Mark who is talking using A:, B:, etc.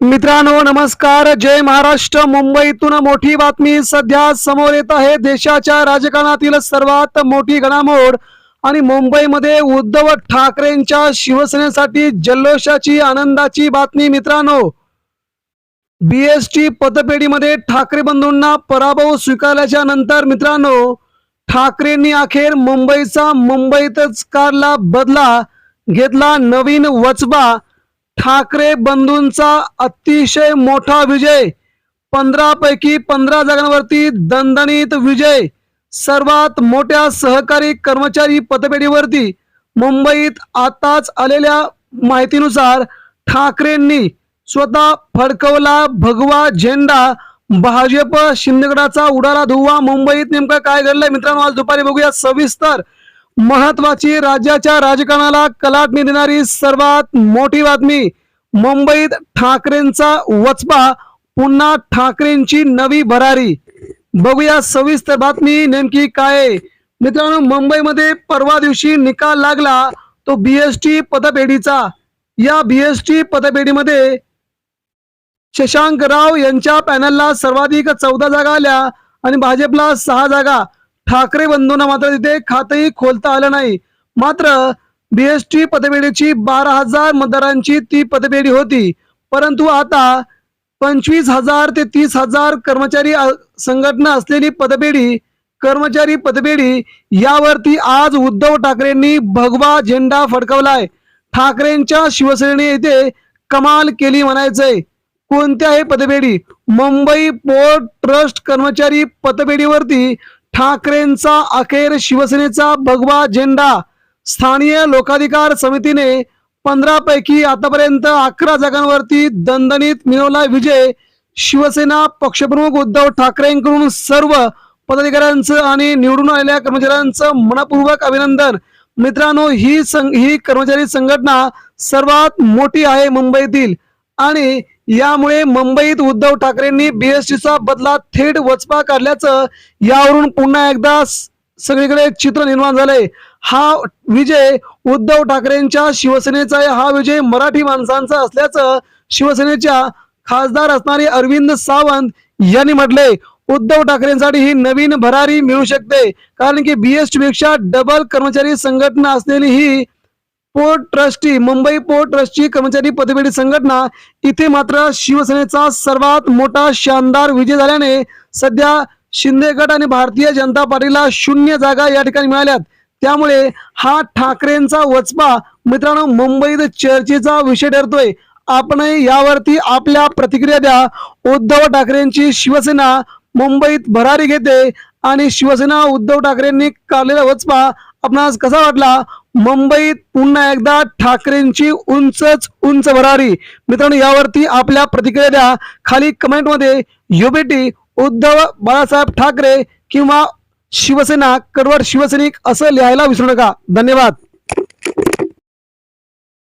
A: मित्रांनो नमस्कार. जय महाराष्ट्र. मुंबईतून मोठी बातमी सध्या समोर येत आहे. देशाच्या राजकारणातील सर्वात मोठी घडामोड आणि मुंबईमध्ये उद्धव ठाकरेंच्या शिवसेनेसाठी जल्लोषाची आनंदाची बातमी मित्रांनो. बीएसटी पतपेढीमध्ये ठाकरे बंधूंना पराभव स्वीकारल्याच्या नंतर मित्रांनो ठाकरेंनी अखेर मुंबईचा मुंबईतच कारला बदला घेतला नवीन वचबा ठाकरे बंधूंचा अतिशय मोठा विजय. पंधरा पैकी पंधरा जागांवरती दणदणीत विजय. सर्वात मोठ्या सहकारी कर्मचारी पतपेढीवरती मुंबईत आताच आलेल्या माहितीनुसार ठाकरेंनी स्वतः फडकवला भगवा झेंडा. भाजप शिंदेगडाचा उडाला धुवा. मुंबईत नेमकं काय घडलंय मित्रांनो? आज दुपारी बघूया. सविस्तर महत्वाची राज्याच्या राजकारणाला कलाटणी देणारी सर्वात मोठी बातमी मुंबईत ठाकरेंचा वचपा पुन्हा ठाकरेंची नवी भरारी. बघूया सविस्तर बातमी नेमकी काय आहे. मित्रांनो मुंबईमध्ये परवा दिवशी निकाल लागला तो बीएसटी पदपेढीचा. या बीएसटी पदपेढीमध्ये शशांक राव यांच्या पॅनलला सर्वाधिक चौदा जागा आल्या आणि भाजपला सहा जागा. ठाकरे बंधूंना मात्र तिथे खातही खोलता आलं नाही. मात्र बीएसटी पतपेढीची बारा हजार मतदारांची ती पतपेढी होती. परंतु आता पंचवीस हजार ते तीस हजार कर्मचारी संघटना असलेली पदपेढी कर्मचारी पदपेढी यावरती आज उद्धव ठाकरेंनी भगवा झेंडा फडकवलाय. ठाकरेंच्या शिवसेने येथे कमाल केली म्हणायचंय. कोणत्याही पदपेढी मुंबई पोर्ट ट्रस्ट कर्मचारी पतपेढीवरती ठाकरेंचा अखेर शिवसेनेचा भगवा झेंडा. स्थानीय लोकाधिकार समितीने पंधरा पैकी आतापर्यंत अकरा जागांवरती दणदणीत मिळवला विजय. शिवसेना पक्षप्रमुख उद्धव ठाकरेंकडून सर्व पदाधिकाऱ्यांचं आणि निवडून आलेल्या कर्मचाऱ्यांचं मनपूर्वक अभिनंदन. मित्रांनो ही संघ ही कर्मचारी संघटना सर्वात मोठी आहे मुंबईतील आणि यामुळे मुंबईत उद्धव ठाकरेंनी बीएसटीचा बदला थेट वचपा काढल्याचं यावरून पुन्हा एकदा सगळीकडे चित्र निर्माण झालंय. हा विजय उद्धव ठाकरेंच्या शिवसेनेचा आहे. हा विजय मराठी माणसांचा असल्याचं शिवसेनेच्या खासदार असणारे अरविंद सावंत यांनी म्हटले उद्धव ठाकरेंसाठी ही नवीन भरारी मिळू शकते. कारण की बीएसटी पेक्षा डबल कर्मचारी संघटना असलेली ही पोर्ट ट्रस्टी मुंबई पोर्ट ट्रस्टची कर्मचारी पदपेढी संघटना इथे मात्र शिवसेनेचा सर्वात मोठा शानदार विजय झाल्याने सध्या शिंदे गट आणि भारतीय जनता पार्टीला शून्य जागा या ठिकाणी मिळाल्यात. त्यामुळे हा ठाकरेंचा वचपा मित्रांनो मुंबईत चर्चेचा विषय ठरतोय. आपणही यावरती आपल्या प्रतिक्रिया द्या. उद्धव ठाकरेंची शिवसेना मुंबईत भरारी घेते आणि शिवसेना उद्धव ठाकरेंनी काढलेला वचपा आपणास कसा वाटला? मुंबईत पुन्हा एकदा ठाकरेंची उंचच उंच भरारी. मित्रांनो यावरती आपल्या प्रतिक्रिया द्या. खाली कमेंटमध्ये युबीटी उद्धव बाळासाहेब ठाकरे किंवा शिवसेना कडवट शिवसैनिक असं लिहायला विसरू नका. धन्यवाद.